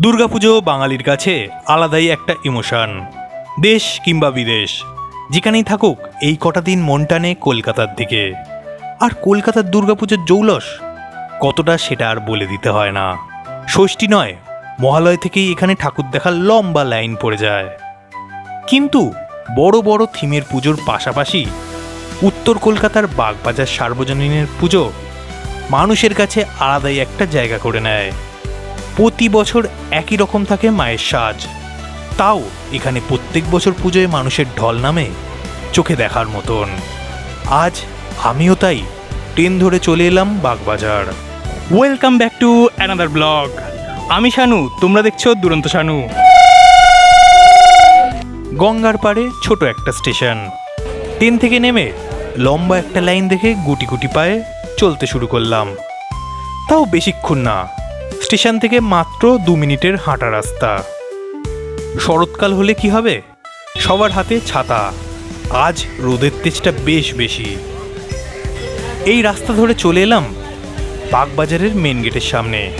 দুর্গাপুজো বাঙালির কাছে আলাদাই একটা ইমোশন, দেশ কিংবা বিদেশ। যেখানেই থাকুক, এই কটা দিন মন টানে কলকাতার দিকে। আর কলকাতার দুর্গাপুজোর জৌলস? কতটা সেটা আর বলে দিতে হয় না। ষষ্ঠী নয়, মহালয় থেকেই এখানে ঠাকুর দেখার লম্বা লাইন পড়ে যায়। কিন্তু বড় বড় থিমের পুজোর পাশাপাশি উত্তর কলকাতার বাগবাজার সার্বজনীনের পুজো মানুষের কাছে আলাদাই একটা জায়গা করে নেয়। প্রতি বছর একই রকম থাকে মায়ের সাজ। তাও এখানে প্রত্যেক বছর পুজোয় মানুষের ঢল নামে চোখে দেখার মতন। আজ আমিও তাই ট্রেন ধরে চলে এলাম Bagbazar. Welcome back to another blog আমি শানু তোমরা দেখছ দুরন্ত শানু। গঙ্গার পাড়ে ছোট একটা স্টেশন। ট্রেন থেকে নেমে লম্বা একটা লাইন দেখে গুটি গুটি পায়ে চলতে শুরু করলাম। তাও বেশিক্ষণ না। স্টেশন থেকে মাত্র দু মিনিটের হাঁটা রাস্তা। শরৎকাল হলে কি হবে? সবার হাতে ছাতা। আজ রোদের তেজটা বেশ বেশি। এই রাস্তা ধরে চলে এলাম বাগবাজারের মেন গেটের সামনে।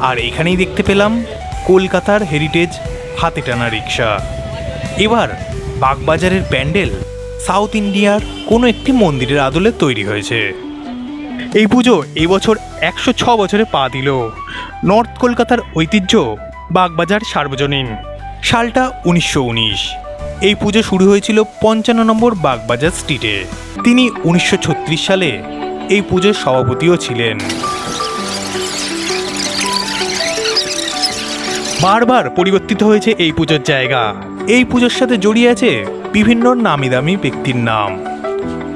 আর এখানেই দেখতে পেলাম কলকাতার হেরিটেজ হাতে টানা রিক্সা এবার বাগবাজারের প্যান্ডেল সাউথ ইন্ডিয়ার কোনো একটি মন্দিরের আদলে তৈরি হয়েছে। এই পুজো এই বছর একশো ছ বছরে পা দিল। নর্থ কলকাতার ঐতিহ্য বাগবাজার সার্বজনীন। সালটা উনিশশো উনিশ। এই পুজো শুরু হয়েছিল পঞ্চান্ন নম্বর বাগবাজার স্ট্রিটে। তিনি উনিশশো ছত্রিশ সালে এই পুজোর সভাপতিও ছিলেন। বারবার পরিবর্তিত হয়েছে এই পুজোর জায়গা। এই পুজোর সাথে জড়িয়ে আছে বিভিন্ন নামি দামি ব্যক্তির নাম।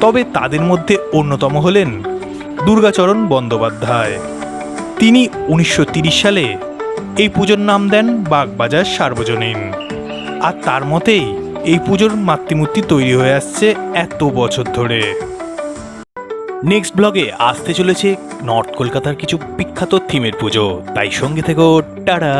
তবে তাদের মধ্যে অন্যতম হলেন দুর্গাচরণ বন্দ্যোপাধ্যায়। তিনি উনিশশো সালে এই পুজোর নাম দেন বাগবাজার সার্বজনীন। আর তার মতেই এই পুজোর মাতৃমূর্তি তৈরি হয়ে আসছে এত বছর ধরে। নেক্সট ব্লগে আসতে চলেছে নর্থ কলকাতার কিছু বিখ্যাত থিমের পুজো। তাই সঙ্গে থেকো, টাটা!